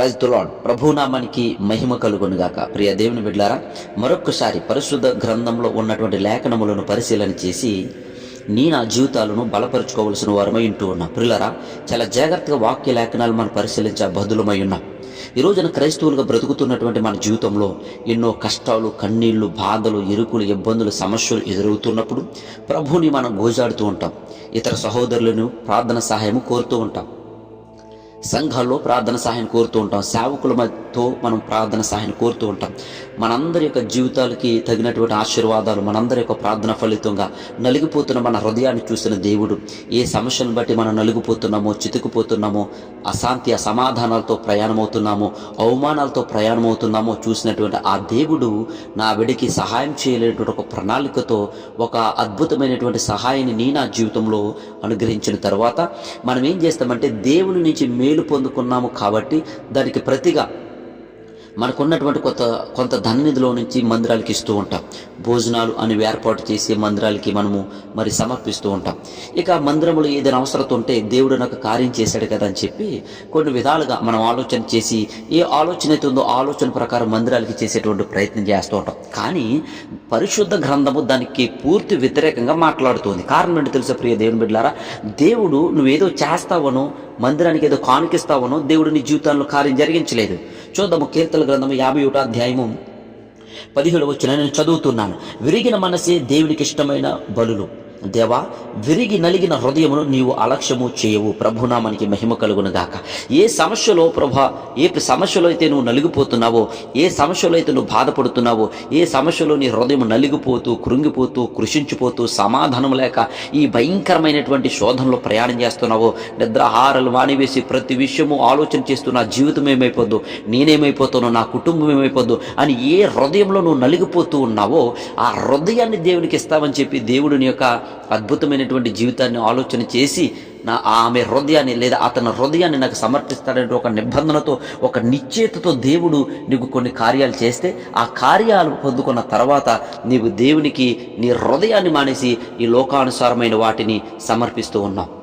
Praise తులాడ్ ప్రభునామానికి మహిమ కలుగునుగాక. ప్రియ దేవుని బిడ్లారా మరొక్కసారి పరిశుద్ధ గ్రంథంలో ఉన్నటువంటి లేఖనములను పరిశీలన చేసి నీ నా జీవితాలను బలపరుచుకోవలసిన వారమై ఉంటూ ఉన్నా. ప్రియులరా చాలా జాగ్రత్తగా వాక్య లేఖనాలు మనం పరిశీలించే బదులమై ఉన్నాం. ఈ రోజున క్రైస్తవులుగా బ్రతుకుతున్నటువంటి మన జీవితంలో ఎన్నో కష్టాలు కన్నీళ్ళు బాధలు ఇరుకులు ఇబ్బందులు సమస్యలు ఎదురవుతున్నప్పుడు ప్రభుని మనం గోజాడుతూ ఉంటాం. ఇతర సహోదరులను ప్రార్థన సహాయం కోరుతూ ఉంటాం. సంఘాల్లో ప్రార్థన సహాయం కోరుతూ ఉంటాం. సేవకులతో మనం ప్రార్థన సహాయం కోరుతూ ఉంటాం. మనందరి యొక్క జీవితాలకి తగినటువంటి ఆశీర్వాదాలు మనందరి యొక్క ప్రార్థన ఫలితంగా నలిగిపోతున్న మన హృదయాన్ని చూసిన దేవుడు ఏ సమస్యను బట్టి మనం నలిగిపోతున్నామో చితుకుపోతున్నామో అశాంతి అసమాధానాలతో ప్రయాణమవుతున్నామో అవమానాలతో ప్రయాణమవుతున్నామో చూసినటువంటి ఆ దేవుడు నా విడికి సహాయం చేయలేనటువంటి ఒక ప్రణాళికతో ఒక అద్భుతమైనటువంటి సహాయాన్ని నీ నా జీవితంలో అనుగ్రహించిన తర్వాత మనం ఏం చేస్తామంటే దేవుని నుంచి మేలు పొందుకున్నాము కాబట్టి దానికి ప్రతిగా మనకున్నటువంటి కొత్త కొంత ధననిధిలో నుంచి మందిరాలకి ఇస్తూ ఉంటాం. భోజనాలు అని ఏర్పాటు చేసి మందిరాలకి మనము మరి సమర్పిస్తూ ఉంటాం. ఇక మందిరములు ఏదైనా అవసరత ఉంటే దేవుడు నాకు కార్యం చేశాడు కదా అని చెప్పి కొన్ని విధాలుగా మనం ఆలోచన చేసి ఏ ఆలోచన అయితే ఉందో ఆలోచన ప్రకారం మందిరాలకి చేసేటువంటి ప్రయత్నం చేస్తూ ఉంటాం. కానీ పరిశుద్ధ గ్రంథము దానికి పూర్తి వ్యతిరేకంగా మాట్లాడుతుంది. కారణం ఏంటి తెలుసా ప్రియ దేవుని బిడ్డారా దేవుడు నువ్వేదో చేస్తావనో మందిరానికి ఏదో కానుకిస్తావనో దేవుడు నీ జీవితంలో కార్యం జరిగించలేదు. చూద్దాము కీర్తన గ్రంథము యాభై ఒకటో అధ్యాయము పదిహేడు వచ్చిన నేను చదువుతున్నాను. విరిగిన మనసే దేవునికి ఇష్టమైన బలులు. దేవా విరిగి నలిగిన హృదయమును నీవు అలక్ష్యము చేయవు. ప్రభునామానికి మహిమ కలుగును గాక. ఏ సమస్యలో ప్రభా ఏ సమస్యలో అయితే నువ్వు నలిగిపోతున్నావో ఏ సమస్యలో అయితే నువ్వు బాధపడుతున్నావో ఏ సమస్యలో నీ హృదయం నలిగిపోతూ కృంగిపోతూ కృషించిపోతూ సమాధానం లేక ఈ భయంకరమైనటువంటి శోధనలో ప్రయాణం చేస్తున్నావో నిద్రాహారాలు మానివేసి ప్రతి విషయము ఆలోచన చేస్తూ నా జీవితం ఏమైపోద్దు నేనేమైపోతానో నా కుటుంబం ఏమైపోద్దు అని ఏ హృదయంలో నువ్వు నలిగిపోతూ ఉన్నావో ఆ హృదయాన్ని దేవునికి ఇస్తామని చెప్పి దేవుడిని యొక్క అద్భుతమైనటువంటి జీవితాన్ని ఆలోచన చేసి నా ఆమె హృదయాన్ని లేదా అతని హృదయాన్ని నాకు సమర్పిస్తాడంటే ఒక నిబంధనతో ఒక నిశ్చేతతో దేవుడు నీకు కొన్ని కార్యాలు చేస్తే ఆ కార్యాలు పొందుకున్న తర్వాత నీవు దేవునికి నీ హృదయాన్ని మానేసి ఈ లోకానుసారమైన వాటిని సమర్పిస్తూ ఉన్నావు.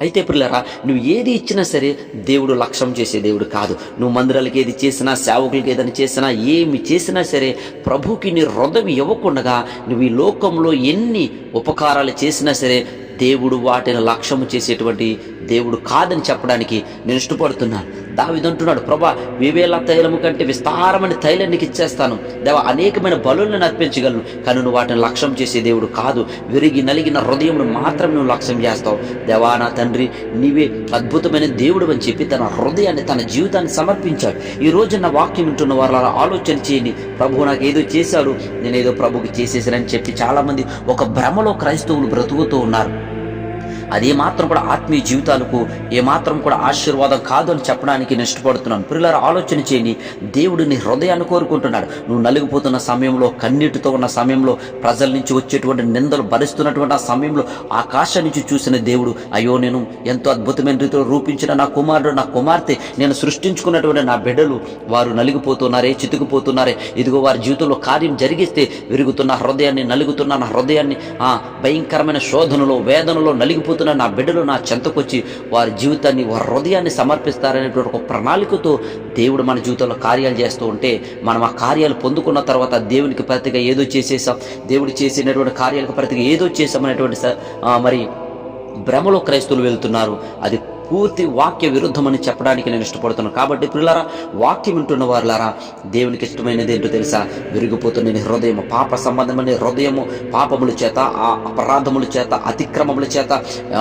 అయితే పిల్లరా నువ్వు ఏది ఇచ్చినా సరే దేవుడు లక్ష్యం చేసే దేవుడు కాదు. నువ్వు మందిరాలకి ఏది చేసినా సేవకులకి ఏదైనా చేసినా ఏమి చేసినా సరే ప్రభుకి నీ హృదయం ఇవ్వకుండగా నువ్వు ఈ లోకంలో ఎన్ని ఉపకారాలు చేసినా సరే దేవుడు వాటిని లక్ష్యము చేసేటువంటి దేవుడు కాదని చెప్పడానికి నేను ఇష్టపడుతున్నాను. దావిదంటున్నాడు ప్రభా వివేల తైలము కంటే విస్తారమైన తైలం నీకు ఇచ్చేస్తాను. దేవ అనేకమైన బలులను అర్పించగలను కానీ నువ్వు వాటిని లక్ష్యం చేసే దేవుడు కాదు. విరిగి నలిగిన హృదయమును మాత్రం నువ్వు లక్ష్యం చేస్తావు. దేవా నా తండ్రి నీవే అద్భుతమైన దేవుడు అని చెప్పి తన హృదయాన్ని తన జీవితాన్ని సమర్పించాడు. ఈ రోజు నా వాక్యం వింటున్న వారు అలా ఆలోచన చేయండి. ప్రభు నాకు ఏదో చేశాడు నేనేదో ప్రభుకి చేసేసానని చెప్పి చాలామంది ఒక భ్రమలో క్రైస్తవులు బ్రతుకుతూ ఉన్నారు. అది ఏమాత్రం కూడా ఆత్మీయ జీవితాలకు ఏమాత్రం కూడా ఆశీర్వాదం కాదు అని చెప్పడానికి నేను ఇష్టపడుతున్నాను. పిల్లల ఆలోచన చేయని దేవుడు నీ హృదయాన్ని కోరుకుంటున్నాడు. నువ్వు నలిగిపోతున్న సమయంలో కన్నీటితో ఉన్న సమయంలో ప్రజల నుంచి వచ్చేటువంటి నిందలు భరిస్తున్నటువంటి ఆ సమయంలో ఆకాశం నుంచి చూసిన దేవుడు అయ్యో నేను ఎంతో అద్భుతమైన రీతిలో రూపించిన నా కుమారుడు నా కుమార్తె నేను సృష్టించుకున్నటువంటి నా బిడ్డలు. వారు నలిగిపోతున్నారే చితుకుపోతున్నారే. ఇదిగో వారి జీవితంలో కార్యం జరిగిస్తే విరుగుతున్న హృదయాన్ని నలుగుతున్న నా హృదయాన్ని ఆ భయంకరమైన శోధనలో వేదనలో నలిగిపో నలిగిపోతున్న నా బిడ్డలు నా చెంతకొచ్చి వారి జీవితాన్ని వారి హృదయాన్ని సమర్పిస్తారనేటువంటి ఒక ప్రణాళికతో దేవుడు మన జీవితంలో కార్యాలు చేస్తూ ఉంటే మనం ఆ కార్యాలు పొందుకున్న తర్వాత దేవునికి ప్రతిగా ఏదో చేసేసాం. దేవుడు చేసినటువంటి కార్యాలకు ప్రతిగా ఏదో చేసామనేటువంటి మరి భ్రమలో క్రైస్తువులు వెళ్తున్నారు. అది పూర్తి వాక్య విరుద్ధమని చెప్పడానికి నేను ఇష్టపడుతున్నాను కాబట్టి పిల్లలారా వాక్యం వింటున్న వారులారా దేవునికి ఇష్టమైనది ఏంటో తెలుసా? విరిగిపోతున్న నీ హృదయము పాప సంబంధమైన హృదయము పాపముల చేత ఆ అపరాధముల చేత అతిక్రమముల చేత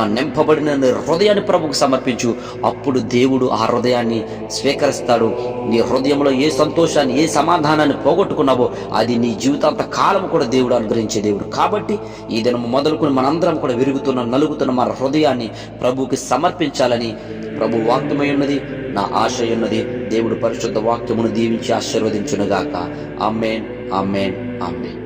నింపబడిన హృదయాన్ని ప్రభుకు సమర్పించు. అప్పుడు దేవుడు ఆ హృదయాన్ని స్వీకరిస్తాడు. నీ హృదయంలో ఏ సంతోషాన్ని ఏ సమాధానాన్ని పోగొట్టుకున్నావో అది నీ జీవితాంత కాలం కూడా దేవుడు అనుగ్రహించే దేవుడు. కాబట్టి ఈ దినం మొదలుకుని మనందరం కూడా విరుగుతున్న నలుగుతున్న మన హృదయాన్ని ప్రభుకి సమర్పించాలి సమర్పించాలని ప్రభు వాక్యమై ఉన్నది. నా ఆశ ఉన్నది. దేవుడు పరిశుద్ధ వాక్యమును దీవించి ఆశీర్వదించునుగాక. అమ్మేన్ అమ్మేన్ అమ్మేన్